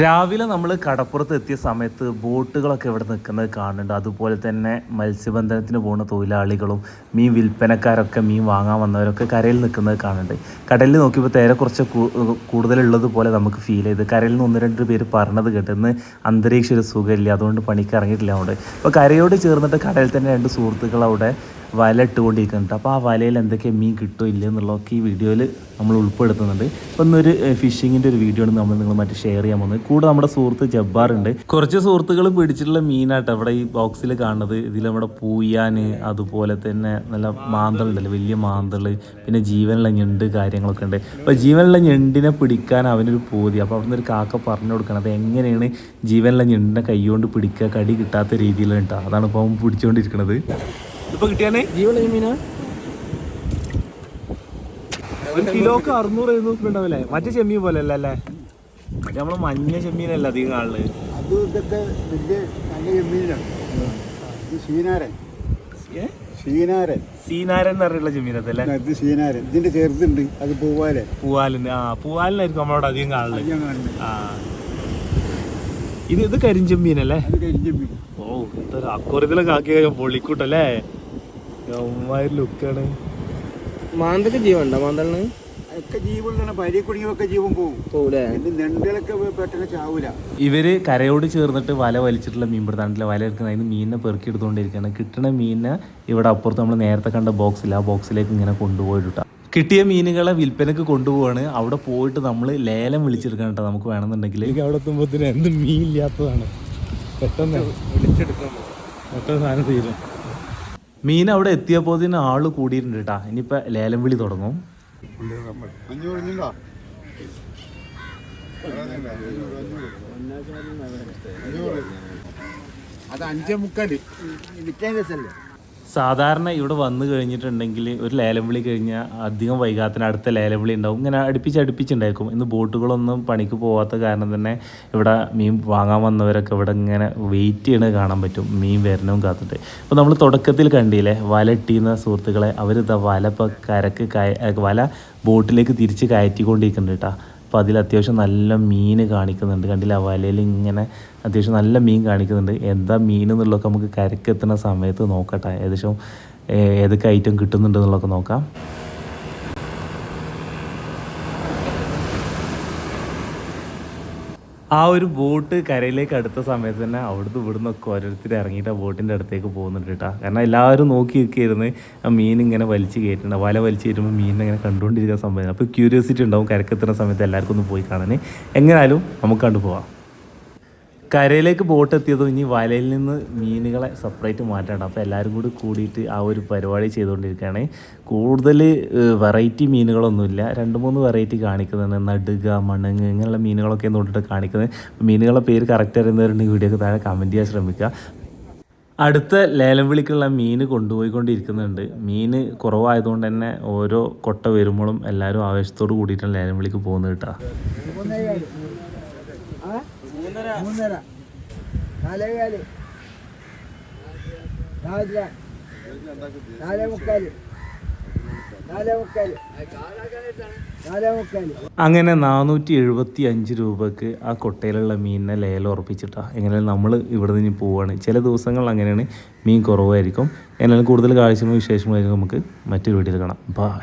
രാവിലെ നമ്മൾ കടപ്പുറത്ത് എത്തിയ സമയത്ത് ബോട്ടുകളൊക്കെ ഇവിടെ നിൽക്കുന്നത് കാണുന്നുണ്ട്. അതുപോലെ തന്നെ മത്സ്യബന്ധനത്തിന് പോകുന്ന തൊഴിലാളികളും മീൻ വിൽപ്പനക്കാരൊക്കെ മീൻ വാങ്ങാൻ വന്നവരൊക്കെ കരയിൽ നിൽക്കുന്നത് കാണുന്നുണ്ട്. കടലിൽ നോക്കിയപ്പോൾ തേരെ കുറച്ച് കൂടുതലുള്ളത് പോലെ നമുക്ക് ഫീൽ ചെയ്ത്. കരയിൽ നിന്ന് ഒന്ന് രണ്ട് പേര് പറഞ്ഞത് കേട്ട് ഇന്ന് അന്തരീക്ഷം ഒരു സുഖമില്ല അതുകൊണ്ട് പണിക്ക് ഇറങ്ങിയിട്ടില്ല അതുകൊണ്ട് അപ്പോൾ കരയോട് ചേർന്നിട്ട് കടയിൽ തന്നെ രണ്ട് സുഹൃത്തുക്കൾ അവിടെ വല ഇട്ടുകൊണ്ടിരിക്കുന്നുണ്ട് അപ്പോൾ ആ വലയിൽ എന്തൊക്കെ മീൻ കിട്ടുമോ ഇല്ല എന്നുള്ളതൊക്കെ ഈ വീഡിയോയിൽ നമ്മൾ ഉൾപ്പെടുത്തുന്നുണ്ട്. അപ്പോൾ ഇന്നൊരു ഫിഷിങ്ങിന്റെ ഒരു വീഡിയോ ആണ് നമ്മൾ നിങ്ങൾ മറ്റേ ഷെയർ ചെയ്യാൻ പോകുന്നത്. കൂടെ നമ്മുടെ സുഹൃത്ത് ജബ്ബാറുണ്ട് കുറച്ച് സുഹൃത്തുക്കൾ പിടിച്ചിട്ടുള്ള മീനാട്ടോ ഇവിടെ ഈ ബോക്സിൽ കാണുന്നത്. ഇതിൽ നമ്മുടെ പൂയാൻ അതുപോലെ തന്നെ നല്ല മാന്തളുണ്ടല്ലോ വലിയ മാന്തൾ പിന്നെ ജീവനുള്ള ഞണ്ട് കാര്യങ്ങളൊക്കെ ഉണ്ട്. അപ്പോൾ ജീവനുള്ള ഞണ്ടിനെ പിടിക്കാൻ അവനൊരു പൂതി. അപ്പോൾ അവിടുന്ന് ഒരു കാക്ക പറഞ്ഞു കൊടുക്കണം. അത് എങ്ങനെയാണ് ജീവനുള്ള ഞണ്ടിനെ കൈകൊണ്ട് പിടിക്കുക? കടി കിട്ടാത്ത രീതിയിലാണ് കേട്ടോ അതാണ് ഇപ്പോൾ അവൻ പിടിച്ചുകൊണ്ടിരിക്കുന്നത് ഇതിപ്പോൾ കിട്ടിയാണേ ജീവനുള്ള മീനാ? ഒരു കിലോക്ക് അറുന്നൂറ് എഴുന്നൂറ് രൂപ ഉണ്ടാവില്ലേ? മറ്റേ ചെമ്മീൻ പോലെ അല്ല? അല്ലേ മറ്റേ നമ്മൾ മഞ്ഞ ചെമ്മീനല്ല അധികം കാണുന്നത് അത് ഇതൊക്കെ വലിയ നല്ല ചെമ്മീനാണ്. ഇത് ശീനാരൻ. ശീനാരൻ. സീനാരൻ എന്ന് പറഞ്ഞിട്ടുള്ള ചെമ്മീനത്തല്ലേ ഇത് ശീനാരൻ. ഇതിന്റെ ചെറുതുണ്ട്. അത് പൂവാലൻ. പൂവാലിന്. ആ പൂവാലിനായിരിക്കും നമ്മളോട് അധികം കാണുന്നത് ആ. ഇത് ഇത് കരിഞ്ചെമ്മീനല്ലേ? കരിഞ്ചെമ്മീൻ. ഓ ഇതൊരു അക്കുറത്തിലൊക്കെ ആക്കിയ പൊള്ളിക്കൂട്ടല്ലേ ലുക്കാണ്. മാന്തക്ക് ജീവൻ ഉണ്ടോ മാന്തളിന് ഒക്കെ ജീവുള്ളതാണ് പരി കുടുങ്ങിയൊക്കെ ജീവൻ പോകും പോകൂലേ ഇത് നെണ്ടുകളൊക്കെ പെട്ടെന്ന് ചാവൂല. ഇവർ കരയോട് ചേർന്നിട്ട് വല വലിച്ചിട്ടുള്ള മീൻ പിടുത്താണ്ടില്ല വല എടുക്കുന്ന അതിന് മീനിനെ പെറുക്കി എടുത്തുകൊണ്ടിരിക്കുകയാണ് കിട്ടുന്ന മീനിനെ ഇവിടെ അപ്പുറത്ത് നമ്മൾ നേരത്തെ കണ്ട ബോക്സിൽ ആ ബോക്സിലേക്ക് ഇങ്ങനെ കൊണ്ടുപോയിട്ടാ കിട്ടിയ മീനുകളെ വിൽപ്പനക്ക് കൊണ്ടുപോവാണ്. അവിടെ പോയിട്ട് നമ്മൾ ലേലം വിളിച്ചെടുക്കണം കേട്ടോ നമുക്ക് വേണമെന്നുണ്ടെങ്കിൽ എനിക്ക് അവിടെ എത്തുമ്പോഴത്തേന് എന്ത് മീൻ ഇല്ലാത്തതാണ്. പെട്ടെന്ന്. വിളിച്ചെടുക്കണം പെട്ടെന്ന് സാധനം തീരും. മീൻ അവിടെ എത്തിയപ്പോൾ തന്നെ ആൾ കൂടിയിട്ടുണ്ട് കേട്ടാ ഇനിയിപ്പോൾ ലേലം വിളി തുടങ്ങും. അത് അഞ്ചേ മുക്കാൽ. നിൽക്കാൻ രസമല്ലേ സാധാരണ ഇവിടെ വന്നു കഴിഞ്ഞിട്ടുണ്ടെങ്കിൽ ഒരു ലേലം വിളി കഴിഞ്ഞാൽ അധികം വൈകാത്തിന് അടുത്ത ലേലം വിളി ഉണ്ടാവും. ഇങ്ങനെ അടുപ്പിച്ച് അടുപ്പിച്ചുണ്ടായിരിക്കും. ഇന്ന് ബോട്ടുകളൊന്നും പണിക്ക് പോകാത്ത കാരണം തന്നെ ഇവിടെ മീൻ വാങ്ങാൻ വന്നവരൊക്കെ ഇവിടെ ഇങ്ങനെ വെയിറ്റ് ചെയ്യണത് കാണാൻ പറ്റും. മീൻ വരണവും കാത്തിട്ട്. അപ്പോൾ നമ്മൾ തുടക്കത്തിൽ കണ്ടില്ലേ വല ഇട്ടിരുന്ന സുഹൃത്തുക്കളെ അവരിതാ വല ഇപ്പോൾ കരക്ക് വല ബോട്ടിലേക്ക് തിരിച്ച് കയറ്റിക്കൊണ്ടിരിക്കുന്നുണ്ട് കേട്ടോ. അപ്പോൾ അതിൽ അത്യാവശ്യം നല്ല മീൻ കാണിക്കുന്നുണ്ട്. കണ്ടില്ല? വലയിൽ ഇങ്ങനെ അത്യാവശ്യം നല്ല മീൻ കാണിക്കുന്നുണ്ട്. എന്താ മീൻ എന്നുള്ളതൊക്കെ നമുക്ക് കരക്കെത്തുന്ന സമയത്ത് നോക്കട്ടെ. ഏകദേശം ഏതൊക്കെ ഐറ്റം കിട്ടുന്നുണ്ട് എന്നുള്ളതൊക്കെ നോക്കാം. ആ ഒരു ബോട്ട് കരയിലേക്ക് അടുത്ത സമയത്ത് തന്നെ അവിടുന്ന് ഇവിടുന്ന് ഒക്കെ ഓരോരുത്തർ ഇറങ്ങിയിട്ട് ആ ബോട്ടിന്റെ അടുത്തേക്ക് പോകുന്നുണ്ട് കേട്ടോ. കാരണം എല്ലാവരും നോക്കി നിൽക്കുകയായിരുന്നു. ആ മീൻ ഇങ്ങനെ വലിച്ച് വല വലിച്ച് കയറ്റുമ്പോൾ മീനിനെ ഇങ്ങനെ കണ്ടുകൊണ്ടിരിക്കുന്ന സമയത്ത് അപ്പോൾ ക്യൂരിയോസിറ്റി ഉണ്ടാവും കരക്കെത്തുന്ന സമയത്ത് എല്ലാവർക്കും ഒന്ന് പോയി കാണാൻ. എങ്ങനെയാലും നമുക്ക് കണ്ടുപോവാം കരയിലേക്ക് ബോട്ട് എത്തിയതും ഇനി വലയിൽ നിന്ന് മീനുകളെ സെപ്പറേറ്റ് മാറ്റണം. അപ്പോൾ എല്ലാവരും കൂടി കൂടിയിട്ട് ആ ഒരു പരിപാടി ചെയ്തുകൊണ്ടിരിക്കുകയാണ്. കൂടുതൽ വെറൈറ്റി മീനുകളൊന്നുമില്ല. രണ്ട് മൂന്ന് വെറൈറ്റി കാണിക്കുന്നുണ്ട്. നടുക മണങ്ങ് ഇങ്ങനെയുള്ള മീനുകളൊക്കെ നോട്ടിട്ട് കാണിക്കുന്നത്. മീനുകളുടെ പേര് കറക്റ്റ് അറിയുന്നവരുണ്ടെങ്കിൽ വീഡിയോക്ക് താഴെ കമന്റ് ചെയ്യാൻ ശ്രമിക്കുക. അടുത്ത ലേലം വിളിക്കുള്ള മീൻ കൊണ്ടുപോയിക്കൊണ്ടിരിക്കുന്നുണ്ട്. മീൻ കുറവായതുകൊണ്ട് തന്നെ ഓരോ കൊട്ട വരുമ്പോഴും എല്ലാവരും ആവേശത്തോട് കൂടിയിട്ടാണ് ലേലം വിളിക്ക് പോകുന്നത് കേട്ടോ. മൂന്നര. നാലേകാൽ. നാലര. നാലേ മുക്കാൽ നാലേ മുക്കാൽ നാലേ മുക്കാൽ അങ്ങനെ നാനൂറ്റി എഴുപത്തി അഞ്ച് രൂപക്ക് ആ കൊട്ടയിലുള്ള മീനിനെ ലേലം ഉറപ്പിച്ചിട്ടാ. എങ്ങനെയാലും നമ്മൾ ഇവിടെ നിന്ന് പോവുകയാണ് ചില ദിവസങ്ങൾ അങ്ങനെയാണ് മീൻ കുറവായിരിക്കും. എന്നാലും കൂടുതൽ കാഴ്ചകളും വിശേഷങ്ങളായിരിക്കും നമുക്ക് മറ്റൊരു വീട്ടിൽ കാണാം. ബായ്